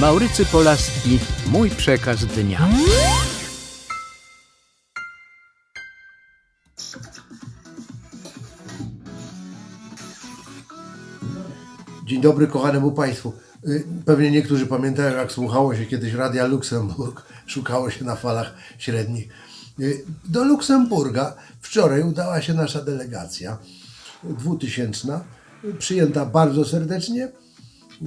Maurycy Polaski, mój przekaz dnia. Dzień dobry kochanemu Państwu. Y, Pewnie niektórzy pamiętają, jak słuchało się kiedyś Radia Luksemburg, szukało się na falach średnich. Y, Do Luksemburga wczoraj udała się nasza delegacja dwutysięczna, przyjęta bardzo serdecznie,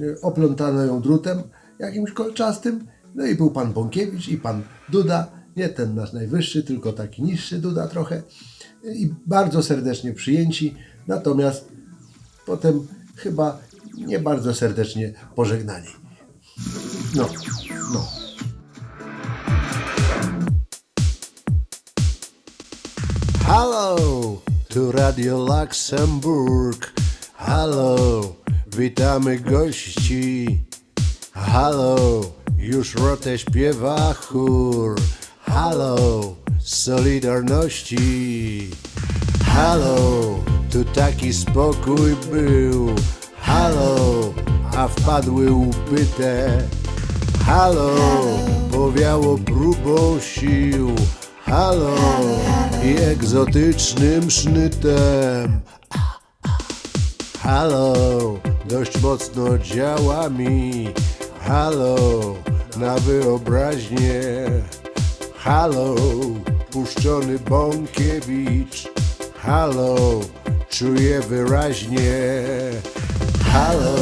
y, oplątano ją drutem jakimś kolczastym, no i był pan Bąkiewicz i pan Duda, nie ten nasz najwyższy, tylko taki niższy Duda trochę i bardzo serdecznie przyjęci, natomiast potem chyba nie bardzo serdecznie pożegnani. No, no. Halo, tu Radio Luxemburg. Halo, witamy gości. Halo, już rotę śpiewa chór. Halo, Solidarności. Halo, tu taki spokój był. Halo, a wpadły upyte. Halo, powiało próbą sił. Halo, i egzotycznym sznytem. Halo, dość mocno działa mi. Halo, na wyobraźnię. Halo, puszczony Bąkiewicz. Halo, czuję wyraźnie. Halo,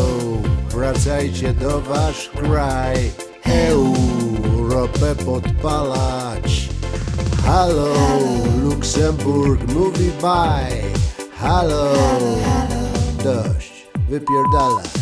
wracajcie do wasz kraj. Europę podpalać. Halo, Luksemburg mówi bye. Halo, dość, wypierdalać.